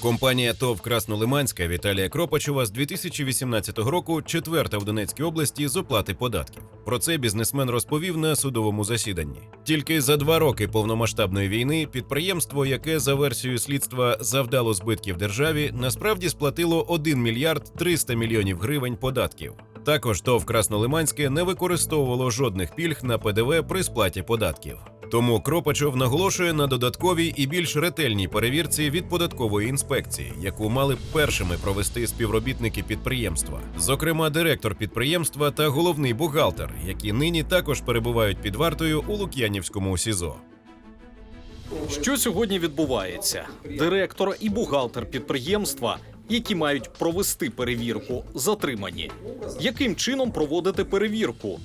Компанія ТОВ Краснолиманська Віталія Кропачова з 2018 року четверта в Донецькій області з оплати податків. Про це бізнесмен розповів на судовому засіданні. Тільки за два роки повномасштабної війни підприємство, яке за версією слідства завдало збитків державі, насправді сплатило 1 мільярд 300 мільйонів гривень податків. Також ТОВ Краснолиманське не використовувало жодних пільг на ПДВ при сплаті податків. Тому Кропачов наголошує на додатковій і більш ретельній перевірці від податкової інспекції, яку мали першими провести співробітники підприємства, зокрема директор підприємства та головний бухгалтер, які нині також перебувають під вартою у Лук'янівському СІЗО. Що сьогодні відбувається? Директор і бухгалтер підприємства, які мають провести перевірку, затримані. Яким чином проводити перевірку?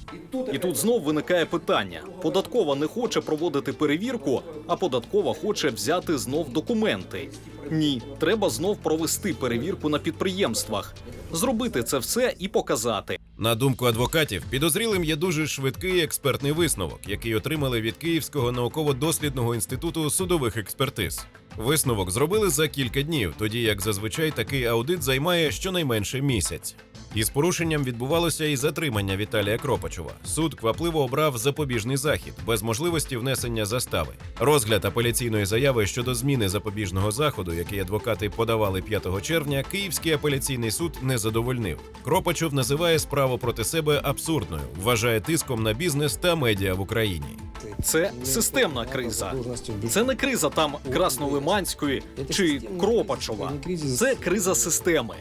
І тут знов виникає питання: податкова не хоче проводити перевірку, а податкова хоче взяти знов документи. Ні, треба знов провести перевірку на підприємствах, зробити це все і показати. На думку адвокатів, підозрілим є дуже швидкий експертний висновок, який отримали від Київського науково-дослідного інституту судових експертиз. Висновок зробили за кілька днів, тоді як зазвичай такий аудит займає щонайменше місяць. Із порушенням відбувалося і затримання Віталія Кропачова. Суд квапливо обрав запобіжний захід без можливості внесення застави. Розгляд апеляційної заяви щодо зміни запобіжного заходу, який адвокати подавали 5 червня, Київський апеляційний суд не задовольнив. Кропачов називає справу проти себе абсурдною, вважає тиском на бізнес та медіа в Україні. Це системна криза. Це не криза там Краснолиманської чи Кропачова. Це криза системи.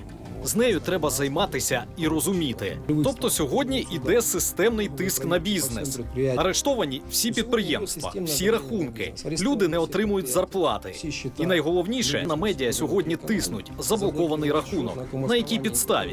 З нею треба займатися і розуміти. Тобто сьогодні іде системний тиск на бізнес. Арештовані всі підприємства, всі рахунки. Люди не отримують зарплати. І найголовніше на медіа сьогодні тиснуть заблокований рахунок. На якій підставі?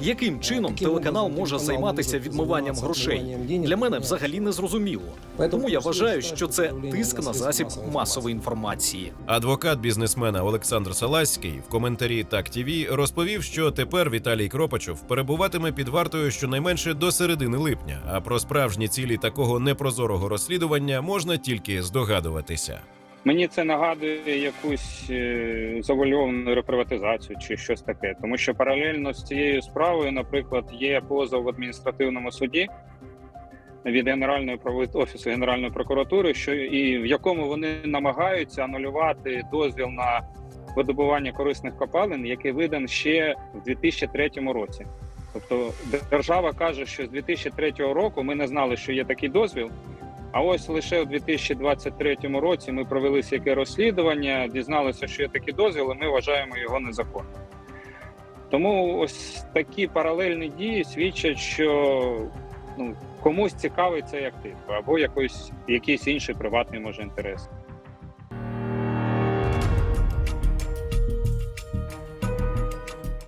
Яким чином телеканал може займатися відмиванням грошей? Для мене взагалі не зрозуміло. Тому я вважаю, що це тиск на засіб масової інформації. Адвокат бізнесмена Олександр Саласький в коментарі Так ТІВІ розповів, що тепер Віталій Кропачов перебуватиме під вартою щонайменше до середини липня. А про справжні цілі такого непрозорого розслідування можна тільки здогадуватися. Мені це нагадує якусь е, завуальовану реприватизацію чи щось таке, тому що паралельно з цією справою, наприклад, є позов в адміністративному суді від Генеральної офісу Генеральної прокуратури, що і в якому вони намагаються анулювати дозвіл на видобування корисних копалин, який видан ще в 2003 році. Тобто держава каже, що з 2003 року ми не знали, що є такий дозвіл. А ось лише у 2023 році ми провели яке розслідування, дізналися, що є такі дозвіли, ми вважаємо його незаконним. Тому ось такі паралельні дії свідчать, що ну, комусь цікавий цей актив або якийсь, якийсь інший приватний може інтерес.